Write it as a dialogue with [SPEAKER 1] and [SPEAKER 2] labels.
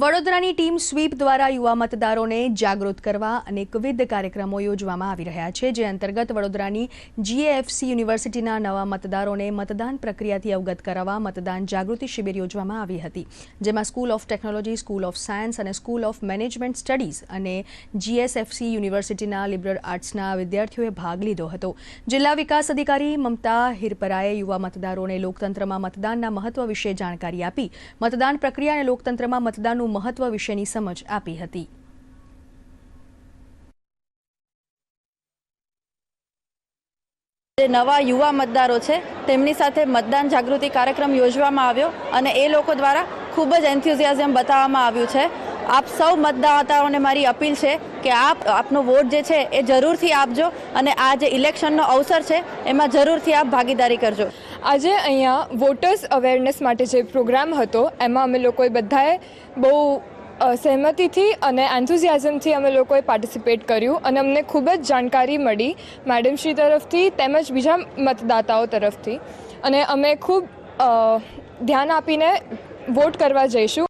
[SPEAKER 1] વડોદરાની team sweep દ્વારા યુવા મતદારોને જાગૃત કરવા અનેકવિધ કાર્યક્રમો યોજવામાં આવી રહ્યા છે, જે અંતર્ગત વડોદરાની જીએએફસી યુનિવર્સિટીના નવા મતદારોને મતદાન પ્રક્રિયાથી અવગત કરાવવા મતદાન જાગૃતિ શિબિર યોજવામાં આવી હતી. જેમાં school of technology, school of science અને સ્કૂલ ઓફ મેનેજમેન્ટ સ્ટડીઝ અને જીએસએફસી યુનિવર્સિટીના લિબરલ આર્ટ્સના વિદ્યાર્થીઓએ ભાગ લીધો હતો. જિલ્લા વિકાસ અધિકારી મમતા હિરપરાએ યુવા મતદારોને લોકતંત્રમાં મતદાનના મહત્વ વિશે જાણકારી આપી. મતદાન પ્રક્રિયા અને લોકતંત્રમાં મતદાનનું મહત્વ વિશેની સમજ આપી હતી.
[SPEAKER 2] જે નવા યુવા મતદારો છે, તેમની સાથે મતદાન જાગૃતિ કાર્યક્રમ યોજવામાં આવ્યો અને એ લોકો દ્વારા ખૂબ જ એન્થ્યુઝિયાઝમ બતાવવામાં આવ્યું છે. આપ સૌ મતદાતાઓને મારી અપીલ છે કે આપ, આપનો વોટ જે છે એ જરૂરથી આપજો અને આ જે ઇલેક્શનનો અવસર છે એમાં જરૂરથી આપ ભાગીદારી કરજો.
[SPEAKER 3] આજે અહીંયા વોટર્સ અવેરનેસ માટે જે પ્રોગ્રામ હતો, એમાં અમે લોકોએ બધાએ બહુ સહેમતીથી અને એન્થુઝિયાઝમથી અમે લોકોએ પાર્ટિસિપેટ કર્યું અને અમને ખૂબ જ જાણકારી મળી મેડમશ્રી તરફથી તેમજ બીજા મતદાતાઓ તરફથી. અને અમે ખૂબ ધ્યાન આપીને વોટ કરવા જઈશું.